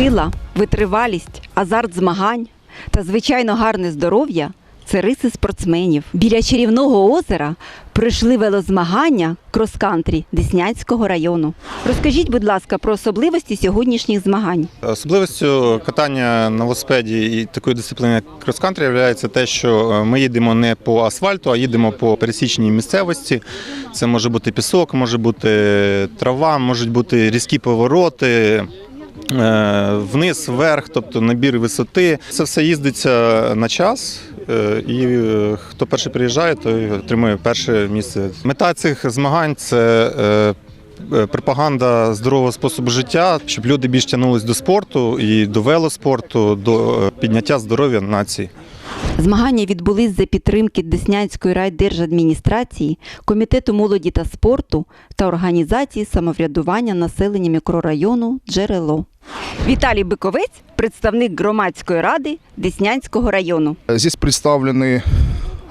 Сила, витривалість, азарт змагань та, звичайно, гарне здоров'я це риси спортсменів. Біля чарівного озера пройшли велозмагання крос-кантрі Деснянського району. Розкажіть, будь ласка, про особливості сьогоднішніх змагань. Особливістю катання на велосипеді і такої дисципліни як крос-кантрі є те, що е, ми їдемо не по асфальту, а їдемо по пересічній місцевості. Це може бути пісок, може бути трава, можуть бути різкі повороти. Е, Вниз, вверх, тобто набір висоти. Це все їздиться на час, е, і е, хто перший приїжджає, той отримує перше місце. Мета цих змагань це пропаганда здорового способу життя, щоб люди більш тягнулись до спорту і до велоспорту, до підняття здоров'я нації. Змагання відбулись за підтримки Деснянської райдержадміністрації, Комітету молоді та спорту та організації самоврядування населення мікрорайону Джерело. Віталій Биковець, представник громадської ради Деснянського району. Здесь представлены э,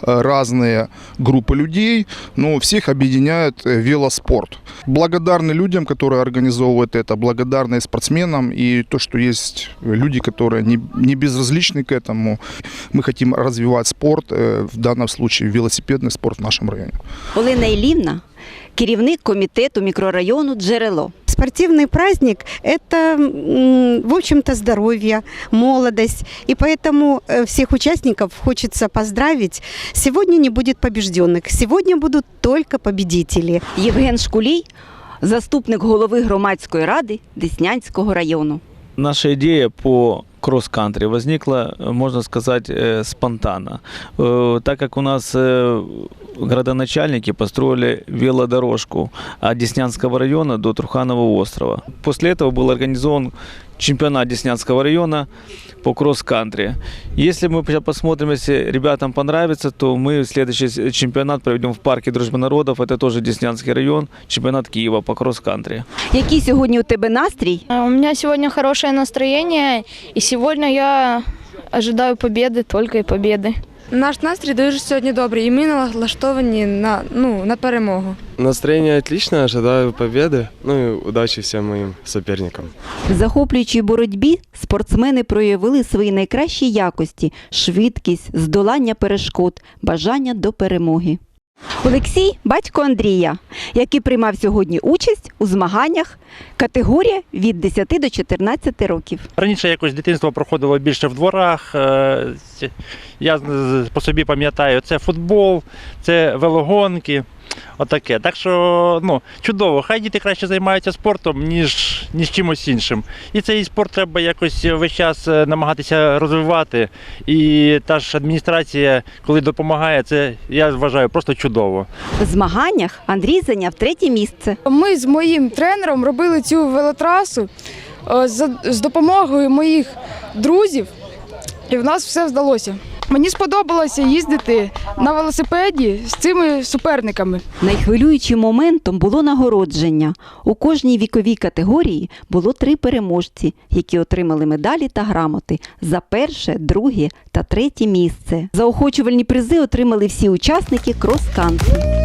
разные группы людей, но всех объединяет э, велоспорт. Благодарны людям, которые организовывают это, благодарны спортсменам и то, что есть люди, которые не, не безразличны к этому. Мы хотим развивать спорт, э, в данном случае велосипедный спорт в нашем районе. Олена Ілівна, керівник комітету мікрорайону Джерело. Спортивный праздник – это, м, в общем-то, здоровье, молодость. И поэтому э, всех участников хочется поздравить. Сегодня не будет побежденных, сегодня будут только победители. Євген Шкулій, заступник голови громадської ради Деснянського району. Наша идея по кросс-кантри возникла, э, можно сказать, э, спонтанно. Э, Так как у нас э, градоначальники построили велодорожку от Деснянского района до Труханова острова. После этого был организован чемпионат Деснянского района по кросс-кантри. Если мы сейчас посмотрим, если ребятам понравится, то мы следующий с- чемпионат проведем в парке Дружбы народов. Это тоже Деснянский район, чемпионат Киева по кросс-кантри. Який сьогодні у тебе настрій? А, У меня сегодня хорошее настроение, и сегодня я ожидаю победы, только и победы. Наш настрій дуже сьогодні добрий, і ми налаштовані на, ну, на перемогу. Настроєння отлічне, ожидаю побіди. Ну і удачі всім моїм соперникам. В захоплюючій боротьбі спортсмени проявили свої найкращі якості: швидкість, здолання перешкод, бажання до перемоги. Олексій батько Андрія, який приймав сьогодні участь у змаганнях категорія від 10 до 14 років. Раніше якось дитинство проходило більше в дворах. е, Я по собі пам'ятаю, це футбол, це велогонки. Отаке. Так що ну, чудово, хай діти краще займаються спортом, ніж, ніж чимось іншим. І цей спорт треба якось весь час е, намагатися розвивати. І та ж адміністрація, коли допомагає, це я вважаю просто чудово. В змаганнях Андрій зайняв третє місце. Ми з моїм тренером робили цю велотрасу е, з допомогою моїх друзів, і в нас все вдалося. Мені сподобалося їздити на велосипеді з цими суперниками. Найхвилюючим моментом було нагородження. У кожній віковій категорії було три переможці, які отримали медалі та грамоти за перше, друге та третє місце. Заохочувальні призи отримали всі учасники крос-кантрі.